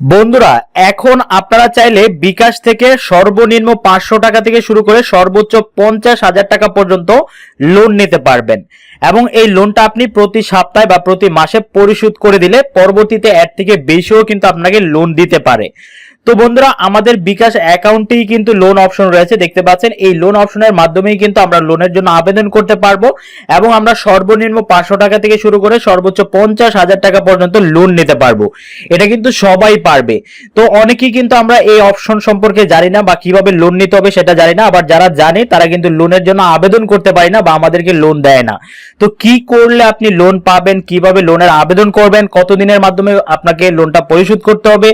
বন্ধুরা, এখন আপনারা চাইলে বিকাশ থেকে সর্বনিম্ন পাঁচশো টাকা থেকে শুরু করে সর্বোচ্চ পঞ্চাশ হাজার টাকা পর্যন্ত লোন নিতে পারবেন। এবং এই লোনটা আপনি প্রতি সপ্তাহে বা প্রতি মাসে পরিশোধ করে দিলে পরবর্তীতে এর থেকে বেশিও কিন্তু আপনাকে লোন দিতে পারে। তো বন্ধুরা, আমাদের বিকাশ অ্যাকাউন্টেই কিন্তু লোন অপশন রয়েছে। দেখতে পাচ্ছেন, এই লোন অপশনের মাধ্যমেই কিন্তু আমরা লোনের জন্য আবেদন করতে পারব এবং আমরা সর্বনিম্ন পাঁচশো টাকা থেকে শুরু করে সর্বোচ্চ পঞ্চাশ হাজার টাকা পর্যন্ত লোন নিতে পারব। এটা কিন্তু সবাই পারবে। তো অনেকেই কিন্তু আমরা এই অপশন সম্পর্কে জানি না বা কীভাবে লোন নিতে হবে সেটা জানি না, আবার যারা জানে, তারা কিন্তু লোনের জন্য আবেদন করতে পারি না বা আমাদেরকে লোন দেয় না। তো কি করলে আপনি লোন পাবেন, কীভাবে লোনের আবেদন করবেন, কতদিনের মাধ্যমে আপনাকে লোনটা পরিশোধ করতে হবে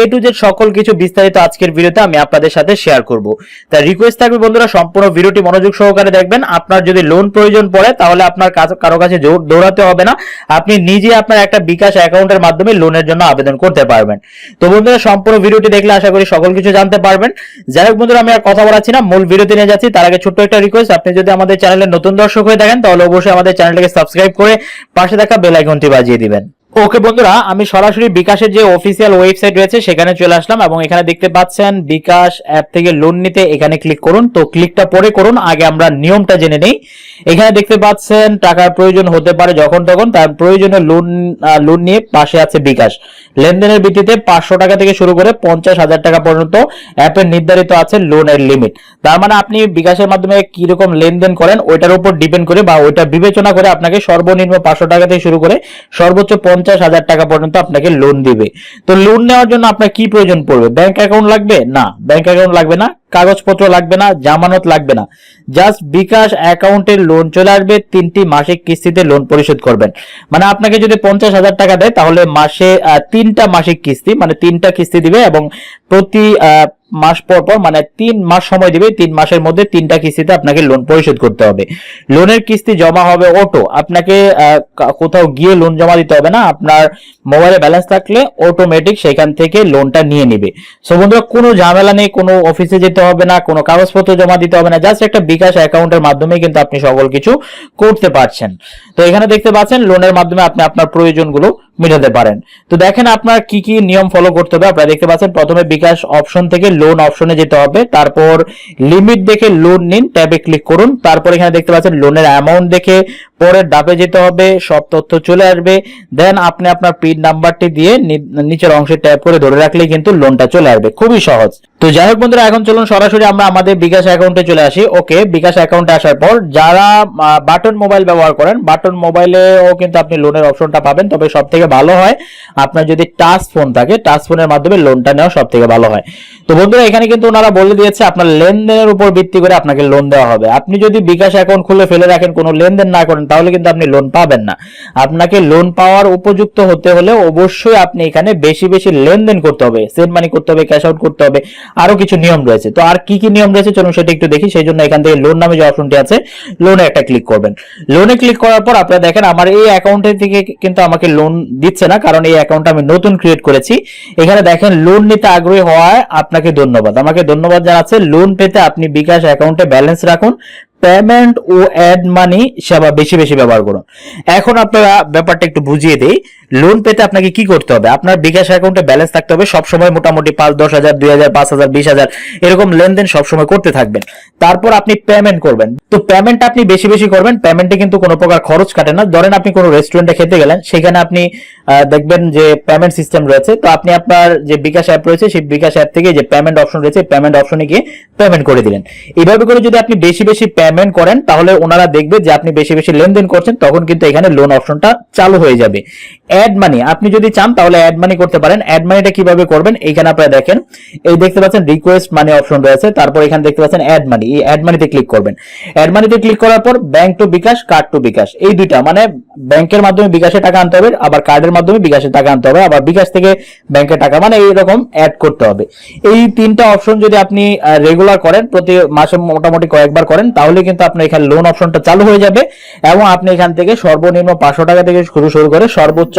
এ টু জেড সকল কিছু বিস্তারিত আজকের ভিডিওতে আমি আপনাদের সাথে শেয়ার করব। তাই রিকোয়েস্ট থাকবে বন্ধুরা, সম্পূর্ণ ভিডিওটি মনোযোগ সহকারে দেখবেন। আপনার যদি লোন প্রয়োজন পড়ে, তাহলে আপনার কারও কাছে দৌড়াতে হবে না। আপনি নিজে আপনার একটা বিকাশ অ্যাকাউন্টের মাধ্যমে লোনের জন্য আবেদন করতে পারবেন। তো বন্ধুরা, সম্পূর্ণ ভিডিওটি দেখলে আশা করি সকল কিছু জানতে পারবেন। যাই হোক বন্ধুরা, আমি আর কথা বলাচ্ছি না, মূল ভিডিওতে নিয়ে যাচ্ছি। তার আগে ছোট্ট একটা রিকোয়েস্ট আপনি যদি আমাদের চ্যানেলের নতুন দর্শক হয়ে থাকেন, তাহলে অবশ্যই আমাদের চ্যানেলটাকে সাবস্ক্রাইব করে পাশে থাকা বেল আইকনটি বাজিয়ে দিবেন। ওকে বন্ধুরা, আমি সরাসরি বিকাশের যে অফিসিয়াল ওয়েবসাইট রয়েছে, সেখানে চলে আসলাম এবং এখানে দেখতে পাচ্ছেন বিকাশ অ্যাপ থেকে লোন নিতে এখানে ক্লিক করুন। তো ক্লিকটা পরে করুন, আগে আমরা নিয়মটা জেনে নেই। এখানে দেখতে পাচ্ছেন, টাকার প্রয়োজন হতে পারে যখন তখন, তার প্রয়োজনে লোন লোন নিয়ে পাশে আছে বিকাশ। লেনদেনের ভিত্তিতে পাঁচশো টাকা থেকে শুরু করে পঞ্চাশ হাজার টাকা পর্যন্ত অ্যাপের নির্ধারিত আছে লোনের লিমিট তার মানে আপনি বিকাশের মাধ্যমে কীরকম লেনদেন করেন, ওইটার উপর ডিপেন্ড করে বা ওইটা বিবেচনা করে আপনাকে সর্বনিম্ন পাঁচশো টাকা থেকে শুরু করে সর্বোচ্চ পঞ্চাশ হাজার টাকা পর্যন্ত আপনাকে লোন দিবে। তো লোন নেওয়ার জন্য আপনার কি প্রয়োজন পড়বে? ব্যাংক অ্যাকাউন্ট লাগবে? না। ব্যাংক অ্যাকাউন্ট লাগবে না। কাগজপত্র লাগবে না। জামানত লাগবে না। জাস্ট বিকাশ অ্যাকাউন্টের লোন চলে আসবে। তিনটি মাসিক কিস্তিতে লোন পরিশোধ করবেন। মানে আপনাকে যদি পঞ্চাশ হাজার টাকা দেয়, তাহলে মাসে তিনটা মাসিক কিস্তি মানে তিনটা কিস্তি দিবে এবং প্রতি মাস পর পর মানে তিন মাস সময় দিবে, তিন মাসের মধ্যে তিনটা কিস্তিতে আপনাকে লোন পরিশোধ করতে হবে। লোনের কিস্তি জমা হবে অটো আপনাকে কোথাও গিয়ে লোন জমা দিতে হবে না, আপনার মোবাইলে ব্যালেন্স থাকলে অটোমেটিক সেখান থেকে লোনটা নিয়ে নিবে। সো বন্ধুরা, কোনো ঝামেলা নেই, কোনো অফিসে যেতে হবে না, কোনো কাগজপত্র জমা দিতে হবে না জাস্ট একটা বিকাশ অ্যাকাউন্টের মাধ্যমে কিন্তু আপনি সকল কিছু করতে পারছেন। তো এখানে দেখতে পাচ্ছেন লোনের মাধ্যমে আপনি আপনার প্রয়োজনগুলো মেটাতে পারেন। তো দেখেন আপনার কি কি নিয়ম ফলো করতে হবে। আপনারা দেখতে পাচ্ছেন, প্রথমে বিকাশ অপশন থেকে লোন অপশনে যেতে হবে। তারপর লিমিট দেখে লোন নিন ট্যাবে ক্লিক করুন। তারপর এখানে দেখতে পাচ্ছেন লোনের অ্যামাউন্ট দেখে পরের ডাবে যেতে হবে, সব তথ্য চলে আসবে। দেন আপনি আপনার পিন নাম্বারটি দিয়ে নিচের অংশে ট্যাপ করে ধরে রাখলেই কিন্তু লোনটা চলে আসবে। খুবই সহজ। তো যাই হোক বন্ধুরা, এখন চলুন সরাসরি আমরা আমাদের বিকাশ অ্যাকাউন্টে চলে আসি। ওকে, বিকাশ অ্যাকাউন্টে আসার পর যারা বাটন মোবাইল ব্যবহার করেন বাটন মোবাইলেও কিন্তু আপনি লোনের অপশনটা পাবেন। তবে সব থেকে ভালো হয়, আপনার যদি টাচ ফোন থাকে টাচ ফোনের মাধ্যমে লোনটা নেওয়া সব থেকে ভালো হয়। তো বন্ধুরা, এখানে কিন্তু ওনারা বলে দিয়েছে, আপনার লেনদেনের উপর ভিত্তি করে আপনাকে লোন দেওয়া হবে। আপনি যদি বিকাশ অ্যাকাউন্ট খুলে ফেলে রাখেন, কোনো লেনদেন না করেন, তাহলে কিন্তু আপনি লোন পাবেন না। আপনাকে লোন পাওয়ার উপযুক্ত হতে হলে অবশ্যই আপনি এখানে বেশি বেশি লেনদেন করতে হবে। সেন্ড মানি করতে হবে ক্যাশ আউট করতে হবে। আরও কিছু নিয়ম রয়েছে। তো আর কি কি নিয়ম রয়েছে? চলুন সেটা একটু দেখি। সেই জন্য এখান থেকে লোন নামে যে অপশনটি আছে লোনে একটা ক্লিক করবেন। লোনে ক্লিক করার পর আপনারা দেখেন, আমার এই অ্যাকাউন্টে থেকে কিন্তু আমাকে লোন দিচ্ছে না, কারণ এই অ্যাকাউন্টটা আমি নতুন ক্রিয়েট করেছি। এখানে দেখেন লোন নিতে আগ্রহী হওয়ায় আপনাকে ধন্যবাদ। আমাকে ধন্যবাদ জানাচ্ছে লোন পেতে আপনি বিকাশ অ্যাকাউন্টে ব্যালেন্স রাখুন। পেমেন্ট ও অ্যাড মানি সেবা বেশি বেশি ব্যবহার করুন। এখন আপনারা ব্যাপারটা একটু বুঝিয়ে দিই। লোন পেতে আপনাকে কি করতে হবে? আপনার বিকাশ অ্যাকাউন্টে ব্যালেন্স থাকতে হবে। সবসময় মোটামুটি পাঁচ, দশ হাজার, দুই হাজার, পাঁচ হাজার, বিশ হাজার এরকম লেনদেন সবসময় করতে থাকবেন। তারপর আপনি পেমেন্ট করবেন। তো পেমেন্ট আপনি বেশি বেশি করবেন পেমেন্টে কিন্তু কোনো প্রকার খরচ কাটে না। ধরেন আপনি কোনো রেস্টুরেন্টে খেতে গেলেন, সেখানে আপনি দেখবেন যে পেমেন্ট সিস্টেম রয়েছে। তো আপনি আপনার যে বিকাশ অ্যাপ রয়েছে, সেই বিকাশ অ্যাপ থেকে যে পেমেন্ট অপশন রয়েছে পেমেন্ট অপশনে গিয়ে পেমেন্ট করে দিলেন। এইভাবে করে যদি আপনি বেশি বেশি পেমেন্ট করেন, তাহলে ওনারা দেখবে যে আপনি বেশি বেশি লেনদেন করছেন, তখন কিন্তু এখানে লোন অপশনটা চালু হয়ে যাবে। অ্যাড মানি আপনি যদি চান তাহলে অ্যাড মানি করতে পারেন। অ্যাড মানিটা কীভাবে করবেন এইখানে আপনারা দেখেন। এই দেখতে পাচ্ছেন রিকোয়েস্ট মানি অপশন রয়েছে, তারপর এখানে দেখতে পাচ্ছেন অ্যাড মানি এই অ্যাড মানিতে ক্লিক করবেন। অ্যাড মানিতে ক্লিক করার পর bank to bKash card to bKash. এই দুইটা মানে ব্যাংকের মাধ্যমে বিকাশে টাকা আনতে হবে, আবার কার্ডের মাধ্যমে বিকাশে টাকা আনতে হবে, আবার বিকাশ থেকে ব্যাংকে টাকা মানে এইরকম অ্যাড করতে হবে। এই তিনটা অপশন যদি আপনি রেগুলার করেন, প্রতি মাসে মোটামুটি কয়েকবার করেন, তাহলে কিন্তু আপনার এখানে লোন অপশনটা চালু হয়ে যাবে এবং আপনি এখান থেকে সর্বনিম্ন পাঁচশো টাকা থেকে শুরু শুরু করে সর্বোচ্চ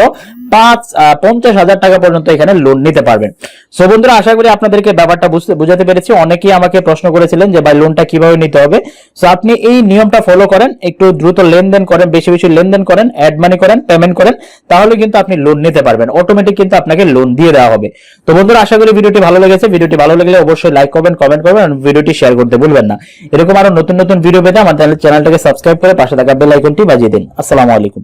পাঁচ পঞ্চাশ হাজার টাকা পর্যন্ত এখানে লোন নিতে পারবেন। সো বন্ধুরা, আশা করি আপনাদেরকে ব্যাপারটা বুঝতে পেরেছি। অনেকেই আমাকে প্রশ্ন করেছিলেন যে, ভাই লোনটা কীভাবে নিতে হবে? সো আপনি এই নিয়মটা ফলো করেন, একটু দ্রুত লেনদেন করেন, বেশি বেশি লেনদেন করেন অ্যাড মানি করেন পেমেন্ট করেন, তাহলে কিন্তু আপনি লোন নিতে পারবেন। অটোমেটিক কিন্তু আপনাকে লোন দিয়ে দেওয়া হবে। তো, বন্ধুরা, আশা করি ভিডিওটি ভালো লেগেছে। ভিডিওটি ভালো লাগলে অবশ্যই লাইক করবেন কমেন্ট করবেন ভিডিওটি শেয়ার করতে ভুলবেন না। এরকম আরও নতুন নতুন ভিডিও পেতে আমার চ্যানেলটাকে সাবস্ক্রাইব করে পাশে থাকা বেল আইকনটি বাজিয়ে দিন। আসসালামু আলাইকুম।